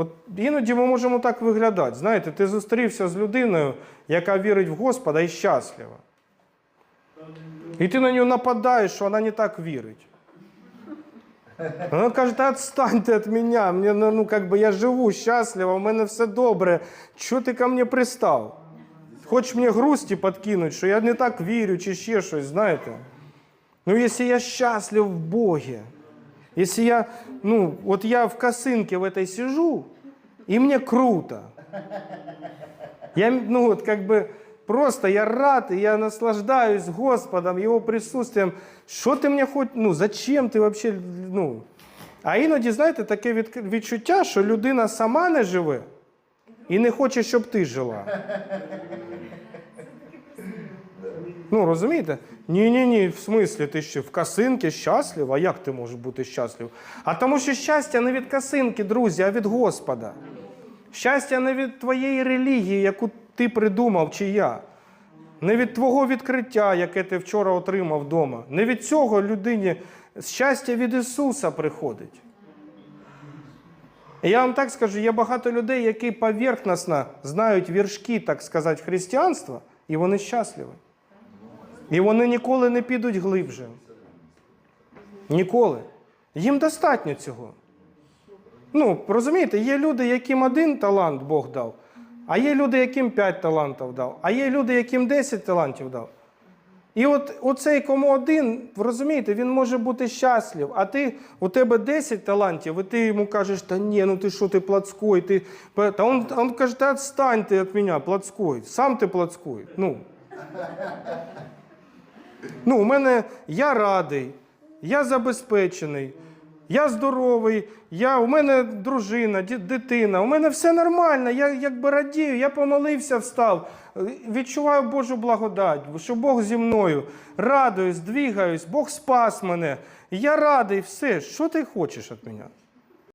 от іноді ми можемо так виглядати. Знаєте, ти зустрівся з людиною, яка вірить в Господа і щаслива. І ти на нього нападаєш, що вона не так вірить. Вона каже, та відстаньте від мене, мені, ну, ну, как би, я живу щасливо, у мене все добре. Чого ти ко мені пристав? Хочеш мені грусті підкинути, що я не так вірю, чи ще щось, знаєте? Ну, якщо я счастлив в Боге, если я, ну, вот я в косынке в этой сижу, и мне круто. Я, ну, вот как бы просто я рад, и я наслаждаюсь Господом, Его присутствием. Що ти мені хоч, ну, зачем ти вообще, ну. А іноді, знаєте, таке від, відчуття, що людина сама не живе і не хоче, щоб ти жила. Ну, розумієте? Ні, ні, ні, в смислі, ти ще в касинки щаслив? А як ти можеш бути щаслив? А тому що щастя не від касинки, друзі, а від Господа. Щастя не від твоєї релігії, яку ти придумав, чи я. Не від твого відкриття, яке ти вчора отримав вдома. Не від цього людині щастя від Ісуса приходить. Я вам так скажу, є багато людей, які поверхносно знають віршки, так сказати, християнства, і вони щасливі. І вони ніколи не підуть глибше. Ніколи. Їм достатньо цього. Ну, розумієте, є люди, яким один талант Бог дав, а є люди, яким п'ять талантів дав, а є люди, яким 10 талантів дав. І от оцей кому один, розумієте, він може бути щаслив, а ти, у тебе 10 талантів, і ти йому кажеш, та ні, ну ти що, ти плацкой, ти... Та він, він каже, та відстань ти від мене, плацкой, сам ти плацкой. Ну, Ну, у мене я радий, я забезпечений, я здоровий, я, у мене дружина, дитина, у мене все нормально, я якби радію, я помолився, встав, відчуваю Божу благодать, що Бог зі мною, радуюсь, двигаюсь, Бог спас мене. Я радий, все. Що ти хочеш від мене?